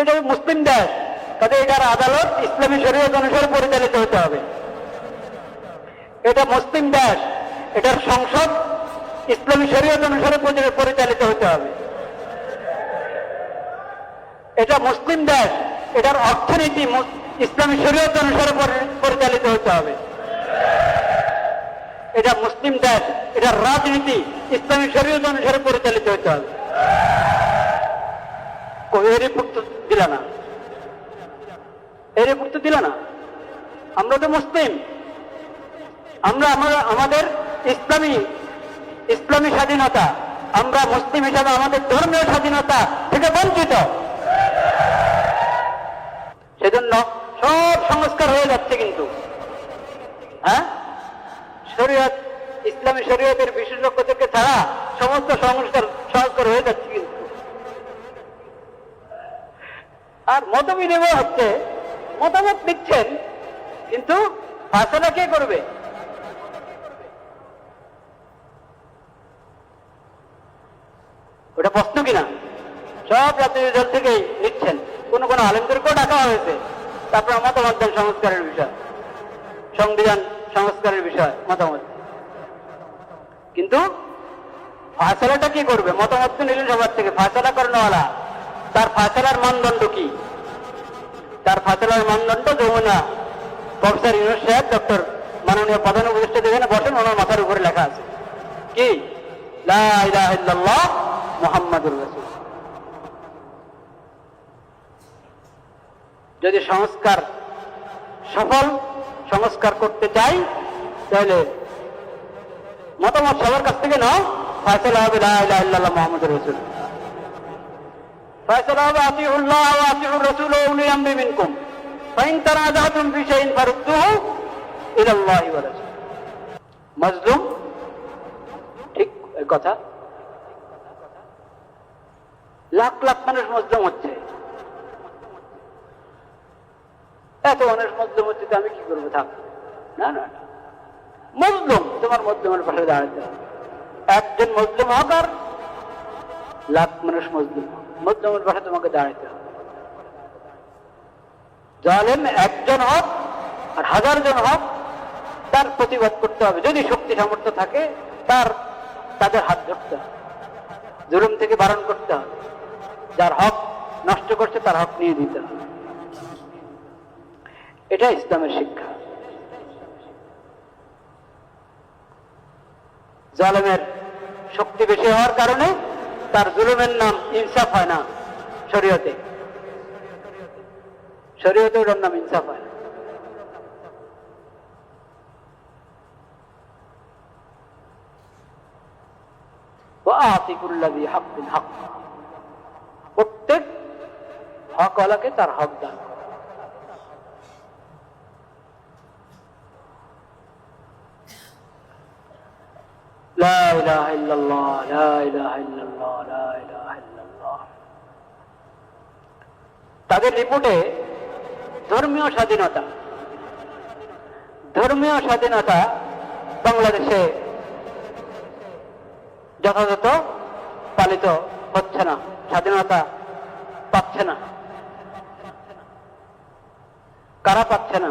এটা মুসলিম দেশ কাজে এটার আদালত, ইসলামী শরীয়ত অনুসারে পরিচালিত হতে হবে। এটা মুসলিম দেশ, এটার সংসদ, ইসলামী শরীয়ত অনুসারে পরিচালিত হতে হবে। এটা মুসলিম দেশ, এটার অর্থনীতি ইসলামী শরীয়ত অনুসারে পরিচালিত হতে হবে। এটা মুসলিম দেশ, এটার রাজনীতি, ইসলামী শরীয়ত অনুসারে পরিচালিত হতে হবে। কই এর রিপোর্ট তো দিল না। এই রিপোর্ট তো না। আমরা তো মুসলিম। আমরা আমাদের ইসলামী ইসলামী স্বাধীনতা, আমরা মুসলিম হিসাবে আমাদের ধর্মীয় স্বাধীনতা থেকে বঞ্চিত। সেজন্য সব সংস্কার হয়ে যাচ্ছে কিন্তু। হ্যাঁ? শরীয়ত, ইসলামী শরীয়তের বিশেষজ্ঞদেরকে ছাড়া সমস্ত সংস্কার সংস্কার হয়ে যাচ্ছে কিন্তু। আর মত বিনিময় হচ্ছে, মতামত দিচ্ছেন, কিন্তু ফাঁসলা কে করবে? ওটা প্রশ্ন কিনা? সব রাজনৈতিক দল থেকেই নিচ্ছেন। কোন কোন আলেমদেরকেও ডাকা হয়েছে। তারপর মতামত দেন সংস্কারের বিষয়। সংবিধান সংস্কারের বিষয়, মতামত। কিন্তু ফাঁসলাটা কি করবে? মতামত তো নিলেন সবার থেকে ফাঁসলা করেনওয়ালা। তার ফাঁসলার মানদণ্ড কি? তার ফাঁসলার মানদণ্ড যমুনা প্রফেসর ইউনুস সাহেব, ডক্টর মাননীয় প্রধান উপদেষ্টা যেখানে বসেন, ওনার মাথার উপরে লেখা আছে। কি? যদি সংস্কার সফল, সংস্কার করতে চাই, তাহলে মতামত সবার কাছ থেকে নাও ফয়সলা হবে লা ইলাহা ইল্লাল্লাহ মুহাম্মাদুর রাসূল। লাখ মানুষ হচ্ছে। এত মানুষ মজলুম হচ্ছে তো আমি কি করব? থাক। না না। মজলুম, তোমার মজলুমের পাশে দাঁড়াতে একজন মজলুম হোক আর লাখ মানুষ মজলুম হোক মজলুমের পাশে তোমাকে দাঁড়াতে হবে। জালেম একজন হোক আর হাজার জন হোক, তার প্রতিবাদ করতে হবে। যদি শক্তি সামর্থ্য থাকে, তার, তাদের হাত ধরতে হবে। জুলুম থেকে বারণ করতে হবে। যার হক নষ্ট করছে, তার হক নিয়ে দিতে হবে। এটা ইসলামের শিক্ষা। জালেমের শক্তি বেশি হওয়ার কারণে তার জুলুমের নাম ইনসাফ হয় না শরীয়তে। শরীয়তে ওটার নাম ইনসাফ হয় না। হক প্রত্যেক হকওয়ালাকে তার হক দান। করো। লা ইলাহা ইল্লাল্লাহ, লা ইলাহা ইল্লাল্লাহ, লা ইলাহা ইল্লাল্লাহ। তাদের রিপোর্টে ধর্মীয় স্বাধীনতা ধর্মীয় স্বাধীনতা বাংলাদেশে যথাযথ পালিত হচ্ছে না স্বাধীনতা পাচ্ছে না কারা পাচ্ছে না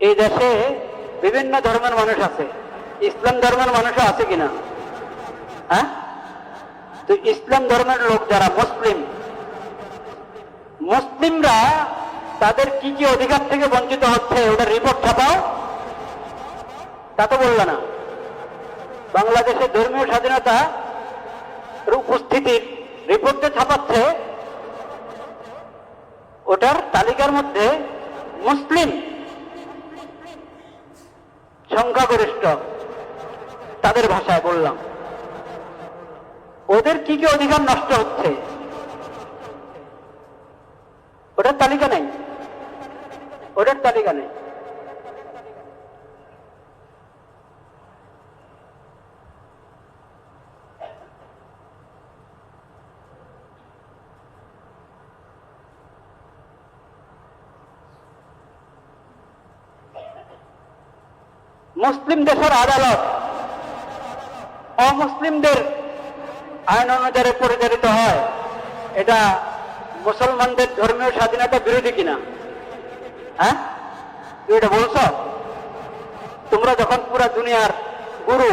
এই দেশে বিভিন্ন ধর্মের মানুষ আছে ইসলাম ধর্মের মানুষও আছে কিনা? হ্যাঁ? তো ইসলাম ধর্মের লোক যারা, মুসলিম। মুসলিমরা তাদের কি কি অধিকার থেকে বঞ্চিত হচ্ছে ওটা রিপোর্ট ছাপাও। তা তো বলল না। বাংলাদেশের ধর্মীয় স্বাধীনতা উপস্থিতির রিপোর্টে ছাপাচ্ছে, ওটার তালিকার মধ্যে মুসলিম সংখ্যাগরিষ্ঠ। তাদের ভাষায় বললাম। ওদের কি কি অধিকার নষ্ট হচ্ছে? ওটার তালিকা নেই। ওটার তালিকা নেই। মুসলিম দেশের আদালত অমুসলিমদের আইন অনুযায়ী পরিচালিত হয়। এটা মুসলমানদের ধর্মীয় স্বাধীনতা বিরোধী কিনা? হ্যাঁ? তুই এটা বলছ? তোমরা যখন পুরা দুনিয়ার গুরু,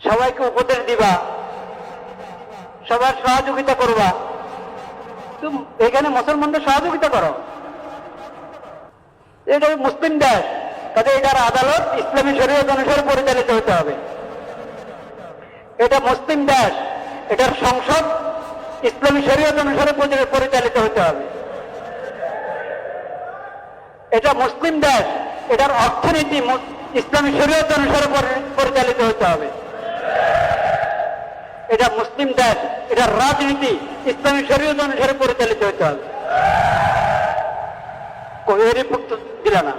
সবাইকে উপদেশ দিবা, সবার সহযোগিতা করবা, তুমি এখানে মুসলমানদের সহযোগিতা করো। এটা মুসলিম দেশ। কাজে এটার আদালত, ইসলামী শরীয়ত অনুসারে পরিচালিত হতে হবে। এটা মুসলিম দেশ, এটার সংসদ, ইসলামী শরীয়ত অনুসারে পরিচালিত হতে হবে। এটা মুসলিম দেশ, এটার অর্থনীতি ইসলামী শরীয়ত অনুসারে পরিচালিত হতে হবে। এটা মুসলিম দেশ, এটার রাজনীতি, ইসলামী শরীয়ত অনুসারে পরিচালিত হতে হবে। রিপোর্ট দিল না।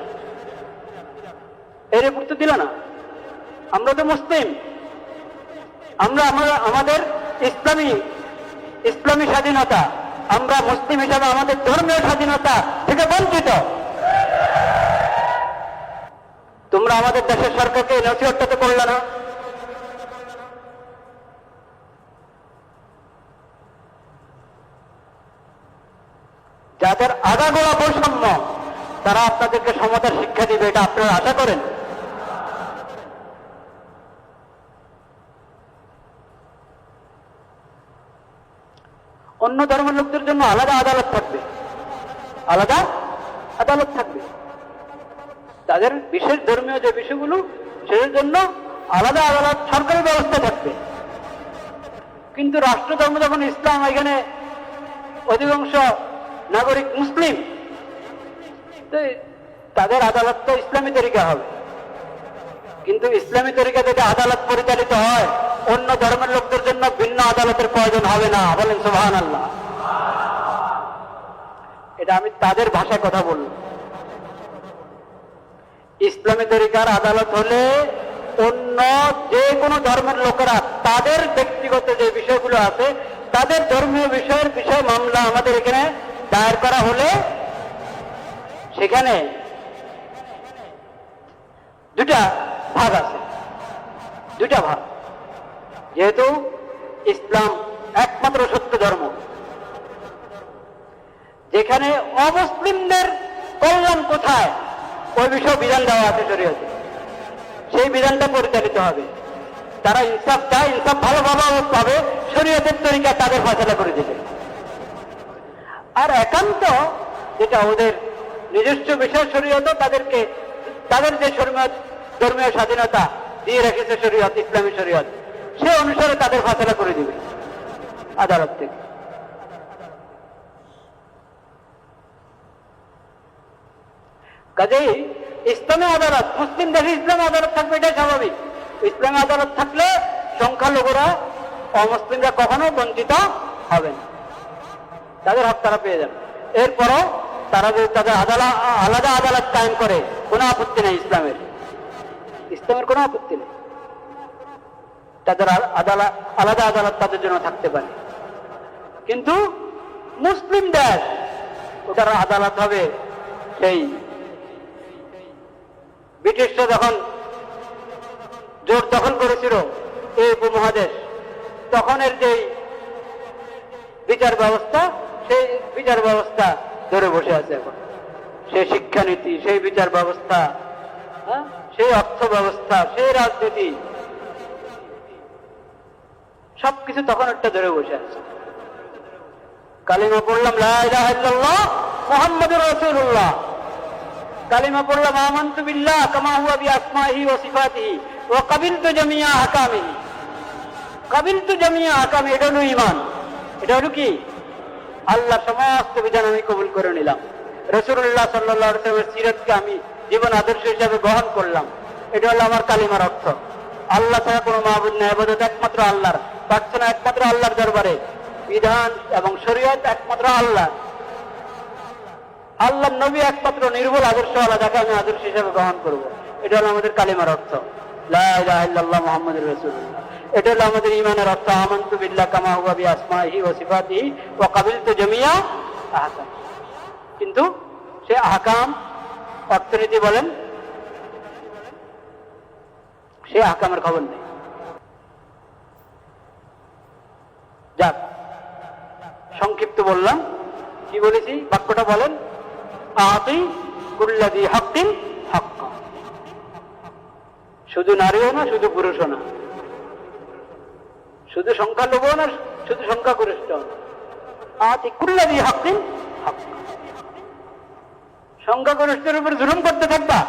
রিপোর্ট তো দিল না। আমরা তো মুসলিম। আমরা আমাদের ইসলামী ইসলামী স্বাধীনতা, আমরা মুসলিম হিসাবে আমাদের ধর্মীয় স্বাধীনতা থেকে বঞ্চিত। তোমরা আমাদের দেশের সরকারকে নথিহত্যা তো করলে না। যাদের আগাগোড়া বৈষম্য, তারা আপনাদেরকে সমতার শিক্ষা দিবে, এটা আপনারা আশা করেন। অন্য ধর্মের লোকদের জন্য আলাদা আদালত থাকবে। আলাদা আদালত থাকবে। তাদের বিশেষ ধর্মীয় যে বিষয়গুলো সেটার জন্য আলাদা আদালত, সরকারি ব্যবস্থা থাকবে। কিন্তু রাষ্ট্র ধর্ম যখন ইসলাম, এখানে অধিকাংশ নাগরিক মুসলিম তাদের আদালত তো ইসলামী তরিকা হবে। কিন্তু ইসলামী তরিকা যদি আদালত পরিচালিত হয় অন্য ধর্মের লোকদের জন্য ভিন্ন আদালতের প্রয়োজন হবে না। বলেন সুবাহান আল্লাহ এটা আমি তাদের ভাষায় কথা বললাম। ইসলামী তরিকার আদালত হলে অন্য যে কোনো ধর্মের লোকেরা তাদের ব্যক্তিগত যে বিষয়গুলো আছে, তাদের ধর্মীয় বিষয়ের বিষয় মামলা আমাদের এখানে দায়ের করা হলে সেখানে দুটা ভাগ আছে। দুটা ভাগ। যেহেতু ইসলাম একমাত্র সত্য ধর্ম। যেখানে অমুসলিমদের কল্যাণ কোথায়, ওই বিষয়ে বিধান দেওয়া আছে শরীয়তে। সেই বিধানটা পরিচালিত হবে। তারা ইনসাফ চায়, ইনসাফ ভালোভাবে পাবে, শরীয়তের তরিকা তাদের ফসলা করে দেবে। আর একান্ত যেটা ওদের নিজস্ব বিষয় শরীয়ত, তাদেরকে, তাদের যে ধর্মীয় স্বাধীনতা দিয়ে রেখেছে শরীয়ত, ইসলামী শরীয়ত সে অনুসারে তাদের ফসলা করে দিবে। আদালত থেকে। কাজেই ইসলামী আদালত, মুসলিম দেশে ইসলামী আদালত থাকবে, এটাই স্বাভাবিক। ইসলামী আদালত থাকলে সংখ্যালঘুরা অমুসলিমরা কখনো বঞ্চিত হবে না। তাদের হক তারা পেয়ে যাবে। এরপরও তারা যদি তাদের আদালত আলাদা আদালত কায়েম করে, কোনো আপত্তি নেই ইসলামের। ইসলামের কোনো আপত্তি নেই। তাদের আলাদা আদালত তাদের জন্য থাকতে পারে। কিন্তু মুসলিম দেশ ওটার আদালত হবে সেই। ব্রিটিশরা যখন জোর দখল করেছিল এই উপমহাদেশ তখনের যেই বিচার ব্যবস্থা সেই বিচার ব্যবস্থা ধরে বসে আছে এখন। সেই শিক্ষানীতি সেই বিচার ব্যবস্থা হ্যাঁ, সেই অর্থ ব্যবস্থা সেই রাজনীতি সবকিছু তখন একটা ধরে বসে আছে। কালিমা পড়লাম মোহাম্মদ রসুল্লাহ কালিমা পড়লাম, আমান্তু বিল্লাহ কামা হুয়া বি আসমাহি ও সিফাতিহি ও কাবিলতু জামিয়া আকামিহি কাবিলতু জামিয়া আকামি এটা হলো ইমান এটা হলো কি? আল্লাহ সমস্ত বিধান আমি কবুল করে নিলাম। রসুল্লাহ সাল্লামের সিরতকে আমি জীবন আদর্শ হিসাবে গ্রহণ করলাম। এটা হলো আমার কালিমার অর্থ। আল্লাহ ছাড়া কোনো মাহবুদ নেই, আবাদত একমাত্র আল্লাহর। প্রার্থনা একমাত্র আল্লাহর দরবারে। বিধান এবং শরীয়ত একমাত্র আল্লাহ। আল্লাহ নবী একমাত্র নির্ভুল আদর্শ আল্লাহ যাকে আমি আদর্শ হিসেবে গ্রহণ করব। এটা হলো আমাদের কালিমার অর্থ। মোহাম্মদ রসুল্লাহ এটা হলো আমাদের ইমানের অর্থ। আমন্তু বিল্লাহ কামা ও ও কাবিলতু জামিয়া আহকাম কিন্তু সে আহকাম অর্থনীতি বলেন, সে আহকামের খবর নেই। সংক্ষিপ্ত বললাম। কি বলেছি? বাক্যটা বলেন। আতি কুল্লাদি হকিন হক শুধু নারীও না, শুধু পুরুষও না। শুধু সংখ্যালঘু না, শুধু সংখ্যাগরিষ্ঠ না। আতি কুল্লাদি হকিন হক সংখ্যাগরিষ্ঠের উপর জুলুম করতে থাকবা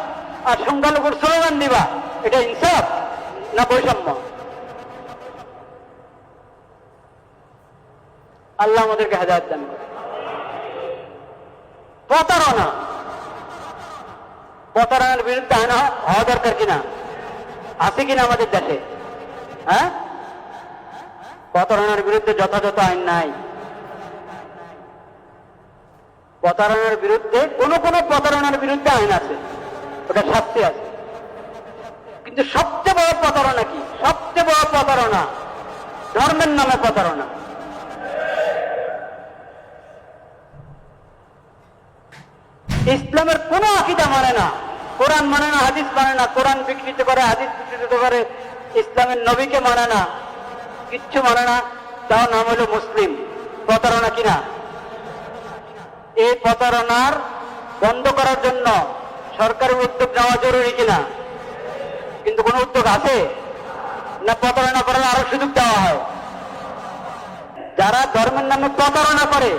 আর সংখ্যালঘুর স্লোগান দিবা, এটা ইনসাফ না বৈষম্য? আল্লাহ আমাদেরকে হেদায়ত দান প্রতারণা। প্রতারণার বিরুদ্ধে আইন হওয়া দরকার কিনা? আছে কিনা আমাদের দেশে? হ্যাঁ? প্রতারণার বিরুদ্ধে যথাযথ আইন নাই। প্রতারণার বিরুদ্ধে কোন কোন প্রতারণার বিরুদ্ধে আইন আছে। ওটা শাস্তি আছে। কিন্তু সবচেয়ে বড় প্রতারণা কি? সবচেয়ে বড় প্রতারণা ধর্মের নামে প্রতারণা। ইসলামের কোন আকিদা মানে না। কোরআন মানে না, হাদিস মানে না। কোরআন বিকৃত করে, হাদিস বিকৃত করে, ইসলামের নবীকে মানে না। কিচ্ছু মানে না। তাও নাম হলো মুসলিম। প্রতারণা কিনা? এই প্রতারণার বন্ধ করার জন্য সরকারের উদ্যোগ নেওয়া জরুরি কিনা? কিন্তু কোন উদ্যোগ আছে? না, প্রতারণা করার আরও সুযোগ দেওয়া হয়। যারা ধর্মের নামে প্রতারণা করে,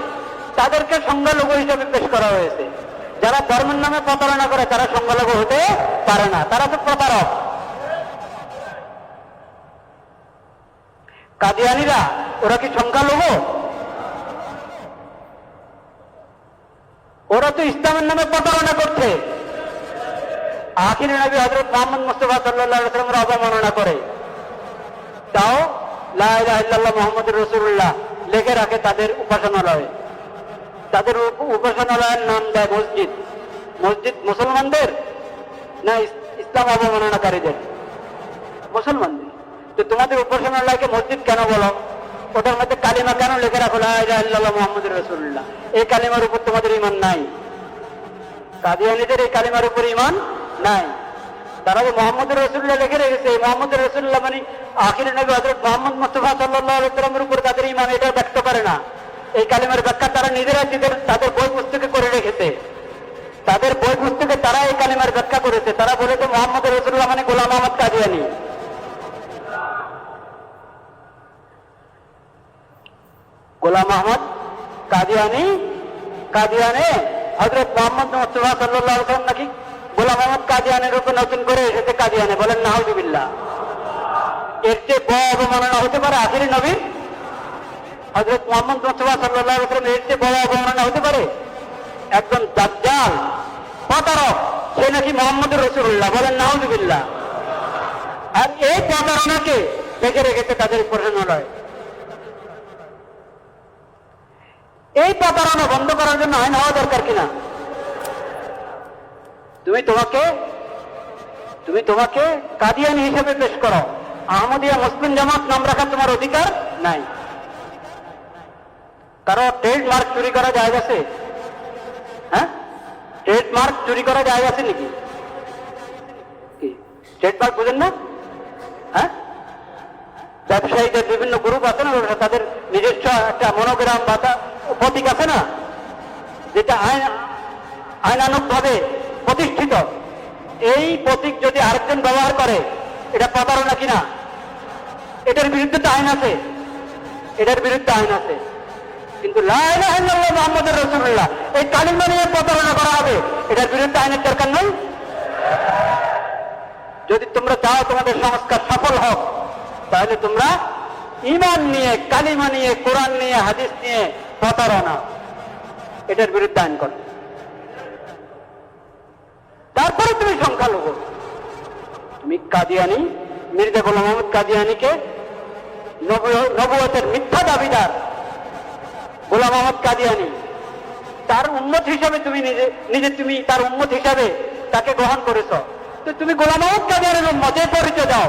তাদেরকে সংখ্যালঘু হিসেবে পেশ করা হয়েছে। যারা ধর্মের নামে প্রতারণা করে, তারা সংখ্যালঘু হতে পারে না। তারা তো প্রতারক। কাদিয়ানিরা, ওরা কি সংখ্যালঘু? ওরা তো ইসলামের নামে প্রতারণা করছে। আখির নবী হজরত মোহাম্মদ মুস্তফা সাল্লাহ সাল্লামের অবমাননা করে। তাও লাহ মোহাম্মদ রসুল্লাহ লেখে রাখে তাদের উপাসনালয়ে। তাদের উপ- উপাসনালয়ের নাম দেয় মসজিদ। মসজিদ মুসলমানদের না ইস- ইসলাম অবমাননাকারীদের? মুসলমানদের। তো তোমাদের উপাসনালয়কে মসজিদ কেন বলো? ওটার মধ্যে কালিমা কেন লিখে রাখো? মোহাম্মদ রসুল্লাহ এই কালিমার উপর তোমাদের ইমান নাই। কাদিয়ানিদের এই কালিমার উপর ইমান নাই। তারা যে মোহাম্মদ রসুল্লাহ লিখে রেখেছে। মোহাম্মদ রসুল্লাহ মানে আখির নবী হজরত মোহাম্মদ মুস্তফা সাল্লামের উপর তাদের ইমান এটা ব্যক্ত করে না। এই কালিমার ব্যাখ্যা তারা নিজেরা, তাদের বই পুস্তকে করে রেখেছে। তাদের বই পুস্তকে তারা এই কালিমার ব্যাখ্যা করেছে। তারা বলেছে, মোহাম্মদ রসুল্লাহ মানে গোলাম আহমদ কাদিয়ানি গোলাম আহমদ কাদিয়ানি কাদিয়ানে হজরত মোহাম্মদ মুস্তফা সাল্লাহ সাল্লাম নাকি গোলাম আহমদ কাদিয়ানের উপর নতুন করে এসেছে কাদিয়ানে বলেন নাহদিবিল্লাহ এর চেয়ে বড় অবমাননা হতে পারে আখিরি নবীর হজরত মোহাম্মদ মুস্তফা সাল্লাহ সাল্লাম এর চেয়ে বড় অবমাননা হতে পারে। একজন দাজ্জাল, প্রতারক, সে নাকি মোহাম্মদ রসুল্লাহ বলেন নাহদিবিল্লাহ আর এই প্রতারণাকে দেখে রেখেছে তাদের উপাসনালয় এই প্রতারণা বন্ধ করার জন্য আইন হওয়া দরকার কিনা? তুমি তোমাকে তুমি তোমাকে কাদিয়ানি হিসেবে পেশ করো। আহমদিয়া মুসলিম জামাত নাম রাখার তোমার অধিকার নাই। কারও ট্রেড মার্ক চুরি করা যায় আছে। হ্যাঁ? ট্রেড মার্ক চুরি করা যায় আছে নাকি? কি? ট্রেড মার্ক বুঝেন না? হ্যাঁ? ব্যবসায়ীদের বিভিন্ন গ্রুপ আছে না তাদের নিজস্ব একটা মনোগ্রাম বা প্রতীক আছে না? যেটা আইন আইনানুক ভাবে প্রতিষ্ঠিত। এই প্রতীক যদি আরেকজন ব্যবহার করে, এটা প্রতারণা কিনা? এটার বিরুদ্ধে তো আইন আছে। এটার বিরুদ্ধে আইন আছে। কিন্তু এই কালিমা নিয়ে প্রতারণা করা হবে। এটার বিরুদ্ধে আইনের দরকার নেই। যদি তোমরা চাও তোমাদের সংস্কার সফল হোক, তাহলে তোমরা ইমান নিয়ে, কালিমা নিয়ে, কোরআন নিয়ে, হাদিস নিয়ে প্রতারণা। এটার বিরুদ্ধে আইন করো। তারপরে তুমি সংখ্যালঘু। তুমি কাদিয়ানি, মির্জা গোলাম মোহাম্মদ কাদিয়ানিকে নবু- নবুয়তের মিথ্যা দাবিদার গোলাম মোহাম্মদ কাদিয়ানি। তার উন্মত হিসাবে তুমি নিজে নিজে তুমি তার উন্মত হিসাবে তাকে গ্রহণ করেছ। তো তুমি গোলাম মোহাম্মদ কাদিয়ানের উন্মত এই পরিচয় দাও।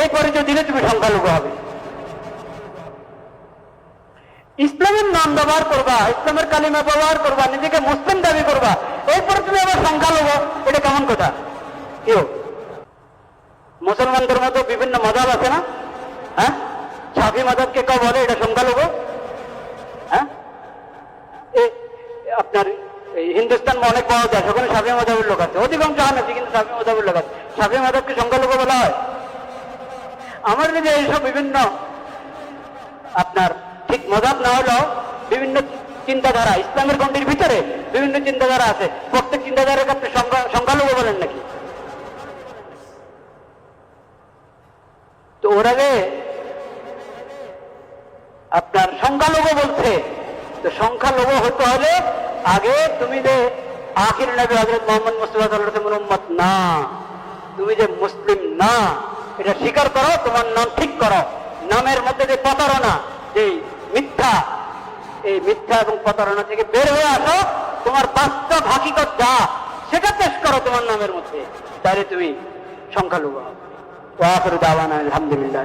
এই পরিচয় দিলে তুমি সংখ্যালঘু হবে। ইসলামের নাম ব্যবহার করবা, ইসলামের কালিমা ব্যবহার করবা, নিজেকে মুসলিম দাবি করবা। এরপর তুমি আবার সংখ্যালঘু, এটা কেমন কথা? কেউ? মুসলমানদের মতো বিভিন্ন মজাব আছে না? হ্যাঁ? সাফি মাদাবকে কেউ বলে? এটা সংখ্যালঘু হ্যাঁ হিন্দুস্তান অনেক বড় দেশ ওখানে সাফি মাদাবের লোক আছে। অধিকাংশ হানাফি কিন্তু সাফি মাদাবের লোক আছে। সাফি মাদাবকে সংখ্যালঘু বলা হয়? আমার যে এইসব বিভিন্ন আপনার ঠিক মজাব না হলেও বিভিন্ন চিন্তাধারা, ইসলামের গণ্ডির ভিতরে বিভিন্ন চিন্তাধারা আছে, প্রত্যেক চিন্তাধারাকে আপনি সংখ্যালঘু বলেন নাকি? তো ওর আগে আপনার সংখ্যালঘু বলছে। তো সংখ্যালঘু হতে হলে আগে তুমি যে আখির নবী হজরত মোহাম্মদ মুস্তফা সাল্লাহ না, তুমি যে মুসলিম না, এটা স্বীকার করো, তোমার নাম ঠিক করো। নামের মধ্যে যে প্রতারণা, যে মিথ্যা, এই মিথ্যা এবং প্রতারণা থেকে বের হয়ে আসো, তোমার বাস্তব হাকিকত যা, সেটা পেশ করো তোমার নামের মধ্যে। তাহলে তুমি সংখ্যালঘু দাওয়ানা আলহামদুলিল্লাহ।